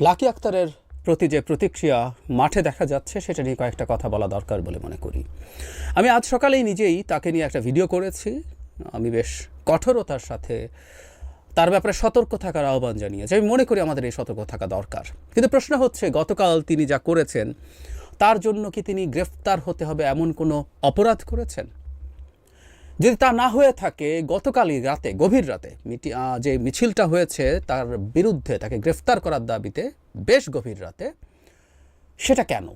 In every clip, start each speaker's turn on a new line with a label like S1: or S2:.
S1: Lucky আক্তারের প্রতি যে প্রতিক্রিয়া মাঠে দেখা যাচ্ছে, সেটা নিয়ে কয়েকটা কথা বলা দরকার বলে মনে করি। আমি আজ সকালেই নিজেই তাকে নিয়ে একটা ভিডিও করেছি। আমি বেশ কঠোরতার সাথে তার ব্যাপারে সতর্ক থাকার আহ্বান জানিয়েছি। আমি মনে করি আমাদের এই সতর্ক থাকা দরকার। কিন্তু প্রশ্ন হচ্ছে, গতকাল তিনি যা করেছেন, তার জন্য কি তিনি গ্রেফতার হতে হবে এমন কোনো অপরাধ করেছেন? যদি তা না হয়ে থাকে, গতকালই রাতে, গভীর রাতে যে মিছিলটা হয়েছে তার বিরুদ্ধে তাকে গ্রেফতার করার দাবিতে বেশ গভীর রাতে। সেটা কেন?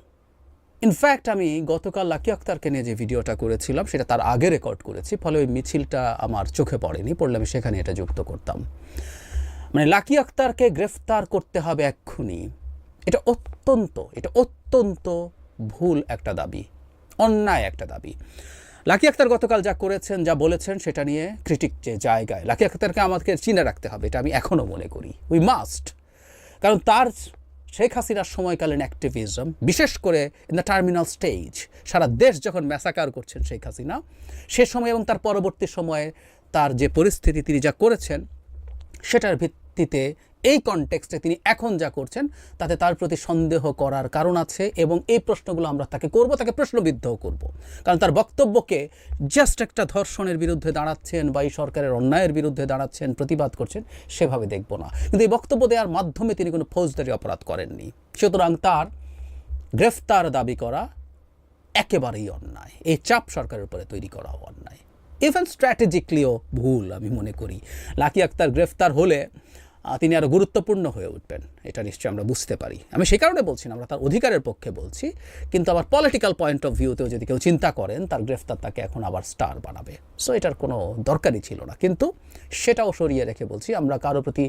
S1: ইনফ্যাক্ট আমি গতকাল লাকি আক্তারকে নিয়ে যে ভিডিওটা করেছিলাম, সেটা তার আগে রেকর্ড করেছি, ফলে ওই মিছিলটা আমার চোখে পড়েনি, পড়লে আমি সেখানে এটা যুক্ত করতাম। মানে লাকি আক্তারকে গ্রেফতার করতে হবে এক্ষুনি। এটা অত্যন্ত এটা অত্যন্ত ভুল একটা দাবি, অন্যায় একটা দাবি। লাকি আক্তার গতকাল যা করেছেন, যা বলেছেন, সেটা নিয়ে ক্রিটিক যে জায়গায়, লাকি আক্তারকে আমাকে চিনে রাখতে হবে, এটা আমি এখনও মনে করি। উই মাস্ট কারণ তার শেখ হাসিনার সময়কালীন অ্যাক্টিভিজম বিশেষ করে ইন দ্য টার্মিনাল স্টেজ সারা দেশ যখন ম্যাসাকার করছেন শেখ হাসিনা, সে সময় এবং তার পরবর্তী সময়ে তার যে পরিস্থিতি, তিনি যা করেছেন, সেটার ভিত্তিতে এই কনটেক্সটে তিনি এখন যা করছেন, তাতে তার প্রতি সন্দেহ করার কারণ আছে এবং এই প্রশ্নগুলো আমরা তাকে করব, তাকে প্রশ্নবিদ্ধও করব। কারণ তার বক্তব্যকে জাস্ট একটা ধর্ষণের বিরুদ্ধে দাঁড়াচ্ছেন বা এই সরকারের অন্যায়ের বিরুদ্ধে দাঁড়াচ্ছেন, প্রতিবাদ করছেন, সেভাবে দেখব না। কিন্তু এই বক্তব্য দেওয়ার মাধ্যমে তিনি কোনো ফৌজদারি অপরাধ করেননি। সুতরাং তার গ্রেফতার দাবি করা একেবারেই অন্যায়। এই চাপ সরকারের উপরে তৈরি করাও অন্যায়। ইভেন স্ট্র্যাটেজিকলিও ভুল আমি মনে করি। লাকি আক্তার গ্রেফতার হলে তিনি আরও গুরুত্বপূর্ণ হয়ে উঠবেন, এটা নিশ্চয়ই আমরা বুঝতে পারি। আমি সেই কারণে বলছি না, আমরা তার অধিকারের পক্ষে বলছি, কিন্তু আবার পলিটিক্যাল পয়েন্ট অফ ভিউতেও যদি কেউ চিন্তা করেন, তার গ্রেফতার তাকে এখন আবার স্টার বানাবে। সো এটার কোনো দরকারই ছিল না। কিন্তু সেটাও সরিয়ে রেখে বলছি, আমরা কারও প্রতি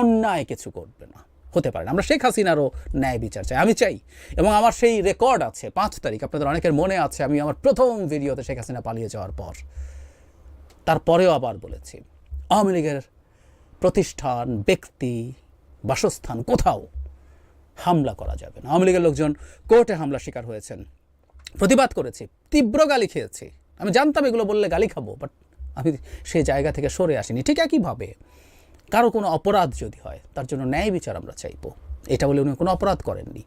S1: অন্যায় কিছু করবে না। হতে পারে আমরা শেখ হাসিনারও ন্যায় বিচার চাই। আমি চাই, এবং আমার সেই রেকর্ড আছে, পাঁচ তারিখ, আপনাদের অনেকের মনে আছে, আমি আমার প্রথম ভিডিওতে শেখ হাসিনা পালিয়ে যাওয়ার পর। তারপরেও আবার বলেছি, আওয়ামী লীগের প্রতিষ্ঠান, ব্যক্তি, বাসস্থান, কোথাও হামলা করা যাবে না। আওয়ামী লীগের লোকজন কোর্টে হামলা শিকার হয়েছেন। প্রতিবাদ করেছি, তীব্র গালি খেয়েছি। আমি জানতাম এগুলো বললে গালি খাব বাট আমি সেই জায়গা থেকে সরে আসিনি। ঠিক একইভাবে কারও কোনো অপরাধ যদি হয়, তার জন্য ন্যায় বিচার আমরা চাইব। এটা বলে উনি কোনো অপরাধ করেননি।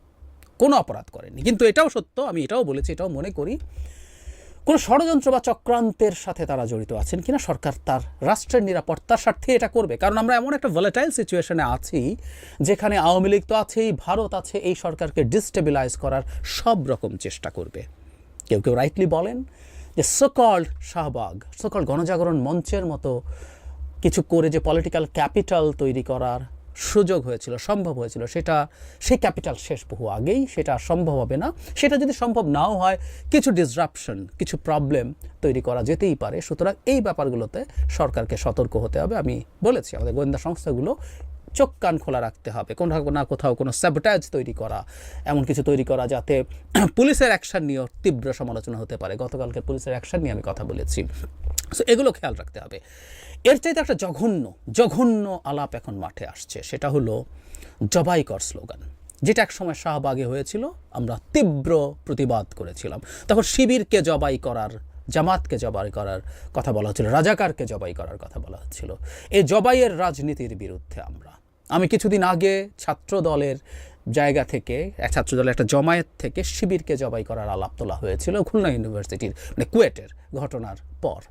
S1: কোনো অপরাধ করেননি। কিন্তু এটাও সত্য, আমি এটাও বলেছি, এটাও মনে করি। কোনো ষড়যন্ত্র বা চক্রান্তের সাথে তারা জড়িত আছেন কিনা, সরকার তার রাষ্ট্রের নিরাপত্তার স্বার্থে এটা করবে। কারণ আমরা এমন একটা ভলেটাইল সিচুয়েশনে আছি, যেখানে আওয়ামী লীগ তো আছেই, ভারত আছে, এই সরকারকে ডিস্টেবিলাইজ করার সব রকম চেষ্টা করবে। কেউ কেউ রাইটলি বলেন যে সকল্ড শাহবাগ সকল গণজাগরণ মঞ্চের মতো কিছু করে যে পলিটিক্যাল ক্যাপিটাল তৈরি করার সুযোগ হয়েছিল, সম্ভব হয়েছিল। সেটা, সেই ক্যাপিটাল শেষ বহু আগেই, সেটা সম্ভব হবে না। সেটা যদি সম্ভব নাও হয়, কিছু ডিসরাপশন কিছু প্রবলেম তৈরি করা যেতেই পারে। সুতরাং এই ব্যাপারগুলোতে সরকারকে সতর্ক হতে হবে। আমি বলেছি, আমাদের গোয়েন্দা সংস্থাগুলো চোখ কান খোলা রাখতে হবে। কোনো না কোথাও কোনো স্যাবটাজ তৈরি করা, এমন কিছু তৈরি করা যাতে পুলিশের অ্যাকশন নিয়েও তীব্র সমালোচনা হতে পারে। গতকালকে পুলিশের অ্যাকশন নিয়ে আমি কথা বলেছি। সো এগুলো খেয়াল রাখতে হবে। এর চাইতে একটা জঘন্য জঘন্য আলাপ এখন মাঠে আসছে, সেটা হলো জবাই কর স্লোগান, যেটা এক সময় শাহবাগে হয়েছিল, আমরা তীব্র প্রতিবাদ করেছিলাম। তখন শিবিরকে জবাই করার, জামাতকে জবাই করার কথা বলা হচ্ছিল, রাজাকারকে জবাই করার কথা বলা হচ্ছিল। এই জবাইয়ের রাজনীতির বিরুদ্ধে আমরা। আমি কিছুদিন আগে ছাত্র দলের জায়গা থেকে ছাত্র দলের একটা জমায়েত থেকে শিবিরকে জবাই করার আলাপ তোলা হয়েছিল খুলনা ইউনিভার্সিটির মানে কুয়েটের ঘটনার পর।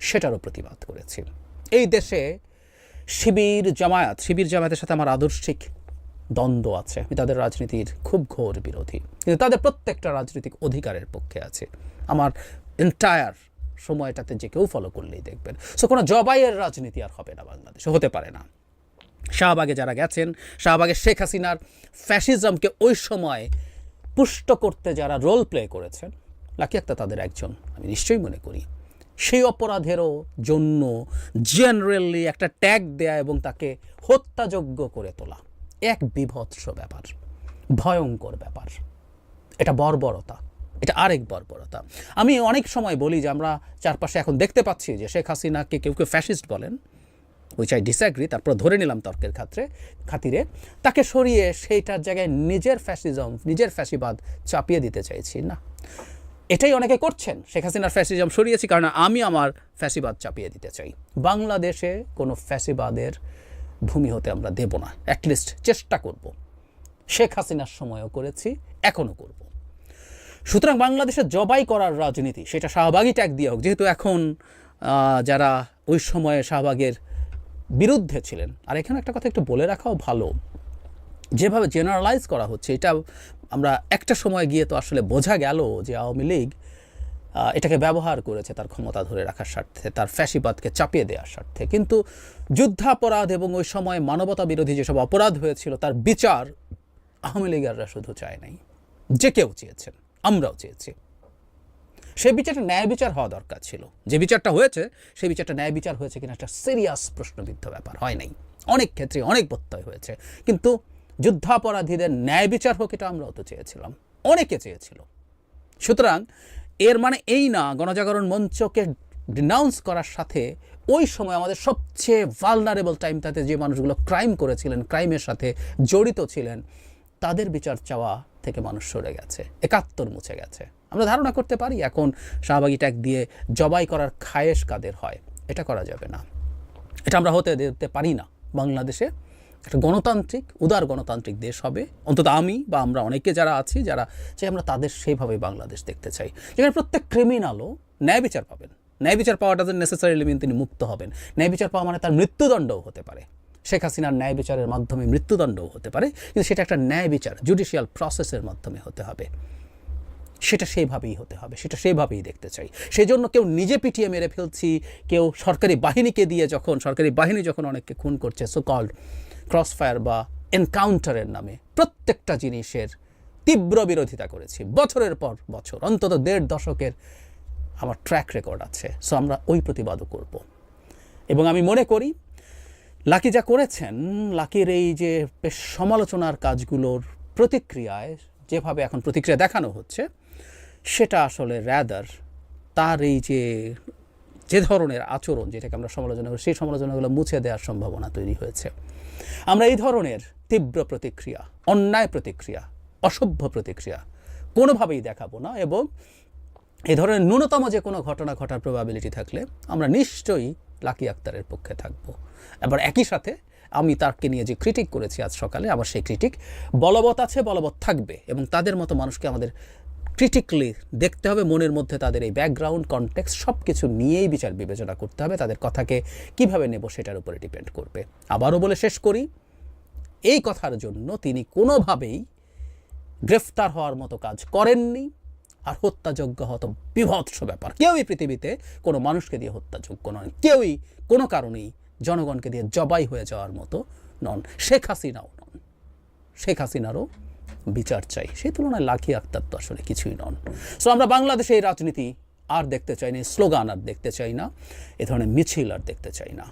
S1: সেটারও প্রতিবাদ করেছি। এই দেশে শিবির, জামায়াত, শিবির জামায়াতের সাথে আমার আদর্শিক দ্বন্দ্ব আছে। আমি তাদের রাজনীতির খুব ঘোর বিরোধী। কিন্তু তাদের প্রত্যেকটা রাজনৈতিক অধিকারের পক্ষে আছে। আমার এন্টায়ার সময়টাতে যে কেউ ফলো করলেই দেখবেন। সো কোনো জবাইয়ের রাজনীতি আর হবে না বাংলাদেশে। হতে পারে না। শাহবাগে যারা গেছেন, শাহবাগে শেখ হাসিনার ফ্যাসিজমকে ওই সময় পুষ্ট করতে যারা রোল প্লে করেছেন, লাকি একটা তাদের একজন, আমি নিশ্চয়ই মনে করি। সেই অপরাধেরও জন্য জেনারেলি একটা ট্যাগ দেয়া এবং তাকে হত্যাযোগ্য করে তোলা। এক বিভৎস ব্যাপার, ভয়ঙ্কর ব্যাপার। এটা বর্বরতা, এটা আরেক বর্বরতা। আমি অনেক সময় বলি যে আমরা চারপাশে এখন দেখতে পাচ্ছি যে শেখ হাসিনাকে কেউ কেউ ফ্যাসিস্ট বলেন উইচ আই ডিসঅ্যাগ্রি তারপর ধরে নিলাম তর্কের ক্ষেত্রে খাতিরে। তাকে সরিয়ে সেইটার জায়গায় নিজের ফ্যাসিজম নিজের ফ্যাসিবাদ চাপিয়ে দিতে চাইছি। না এটাই অনেকে করছেন। শেখ হাসিনার ফ্যাসিজম সরিয়েছি কারণ আমি আমার ফ্যাসিবাদ চাপিয়ে দিতে চাই। বাংলাদেশে কোনো ফ্যাসিবাদের ভূমি হতে আমরা দেব না। অ্যাটলিস্ট চেষ্টা করব। শেখ হাসিনার সময়ও করেছি, এখনও করব। সুতরাং বাংলাদেশে জবাই করার রাজনীতি, সেটা শাহবাগই ট্যাগ দিয়ে হোক, যেহেতু এখন যারা ওই সময়ে শাহবাগের বিরুদ্ধে ছিলেন। আর এখানে একটা কথা একটু বলে রাখাও ভালো। যেভাবে জেনারেলাইজ করা হচ্ছে, এটা আমরা একটা সময় গিয়ে তো আসলে বোঝা গেল যে আওয়ামী লীগ এটাকে ব্যবহার করেছে তার ক্ষমতা ধরে রাখার স্বার্থে, তার ফ্যাসিবাদকে চাপিয়ে দেওয়ার স্বার্থে। কিন্তু যুদ্ধাপরাধ এবং ওই সময় মানবতা বিরোধী যেসব অপরাধ হয়েছিল, তার বিচার আওয়ামী লীগাররা শুধু চায় নাই। যে কেউ চেয়েছেন, আমরাও চেয়েছি। সেই বিচারটা ন্যায় বিচার হওয়া দরকার ছিল। যে বিচারটা হয়েছে, সেই বিচারটা ন্যায় বিচার হয়েছে কিনা একটা সিরিয়াস প্রশ্নবিদ্ধ ব্যাপার হয় নাই। অনেক ক্ষেত্রে অনেক প্রত্যয় হয়েছে। কিন্তু যুদ্ধাপরাধীদের ন্যায় বিচার হোক, এটা আমরাও তো চেয়েছিলাম। অনেকে চেয়েছিল। সুতরাং এর মানে এই না, গণজাগরণ মঞ্চকে ডিনাউন্স করার সাথে ওই সময় আমাদের সবচেয়ে ভালনারেবল টাইমটাতে যে মানুষগুলো ক্রাইম করেছিলেন ক্রাইমের সাথে জড়িত ছিলেন, তাদের বিচার চাওয়া থেকে মানুষ সরে গেছে, একাত্তর মুছে গেছে। আমরা ধারণা করতে পারি এখন শাহবাগী ট্যাগ দিয়ে জবাই করার খায়েশ কাদের হয়, এটা করা যাবে না। এটা আমরা হতে দিতে পারি না বাংলাদেশে। একটা গণতান্ত্রিক, উদার গণতান্ত্রিক দেশ হবে। অন্তত আমি বা আমরা অনেকে যারা আছি, যারা চাই আমরা তাদের সেইভাবে বাংলাদেশ দেখতে চাই। যেখানে প্রত্যেক ক্রিমিনালও ন্যায় বিচার পাবেন। ন্যায় বিচার পাওয়া ডাজেন্ট নেসেসারিলি মিন তিনি মুক্ত হবেন। ন্যায় বিচার পাওয়া মানে তার মৃত্যুদণ্ডও হতে পারে। শেখ হাসিনার ন্যায় বিচারের মাধ্যমে মৃত্যুদণ্ডও হতে পারে। কিন্তু সেটা একটা ন্যায় বিচার জুডিশিয়াল প্রসেসের মাধ্যমে হতে হবে। সেটা সেইভাবেই হতে হবে, সেটা সেইভাবেই দেখতে চাই। সেই জন্য কেউ নিজে পিটিয়ে মেরে ফেলছি, কেউ সরকারি বাহিনীকে দিয়ে যখন, সরকারি বাহিনী যখন অনেককে খুন করছে সো কল্ড ক্রসফায়ার বা এনকাউন্টারের নামে প্রত্যেকটা জিনিসের তীব্র বিরোধিতা করেছি। বছরের পর বছর, অন্তত দেড় দশকের আমার ট্র্যাক রেকর্ড আছে। সো আমরা ওই প্রতিবাদও করব। এবং আমি মনে করি, লাকি যা করেছেন, লাকির এই যে বেশ সমালোচনার কাজগুলোর প্রতিক্রিয়ায় যেভাবে এখন প্রতিক্রিয়া দেখানো হচ্ছে, সেটা আসলে র্যাদার তার এই যে যে ধরনের আচরণ যেটাকে আমরা সমালোচনা করি, সেই সমালোচনাগুলো মুছে দেওয়ার সম্ভাবনা তৈরি হয়েছে। আমরা এই ধরনের তীব্র প্রতিক্রিয়া, অন্যায় প্রতিক্রিয়া, অসভ্য প্রতিক্রিয়া কোনোভাবেই দেখাবো না এবং এ ধরনের ন্যূনতম যে কোনো ঘটনা ঘটার প্রবাবিলিটি থাকলে আমরা নিশ্চয়ই লাকি আক্তারের পক্ষে থাকব। এবার একই সাথে আমি তাকে নিয়ে যে ক্রিটিক করেছি আজ সকালে, আমার সেই ক্রিটিক বলবৎ আছে, বলবৎ থাকবে এবং তাদের মতো মানুষকে আমাদের ক্রিটিকলি দেখতে হবে, মনের মধ্যে তাদের এই ব্যাকগ্রাউন্ড কনটেক্স সব কিছু নিয়েই বিচার বিবেচনা করতে হবে, তাদের কথাকে কীভাবে নেব সেটার উপরে ডিপেন্ড করবে। আবারও বলে শেষ করি, এই কথার জন্য তিনি কোনোভাবেই গ্রেফতার হওয়ার মতো কাজ করেননি, আর হত্যাযোগ্য হত বিভৎস ব্যাপার। কেউই পৃথিবীতে কোনো মানুষকে দিয়ে হত্যাযোগ্য নন কেউই কোনো কারণেই জনগণকে দিয়ে জবাই হয়ে যাওয়ার মতো নন, শেখ হাসিনাও নন। শেখ হাসিনারও বিচার চাই। সেই তুলনায় লাখি আক্তার তো আসলে কিছুই নন। সো আমরা বাংলাদেশে এই রাজনীতি আর দেখতে চাই না, স্লোগান আর দেখতে চাই না, এ ধরনের মিছিল আর দেখতে চাই না।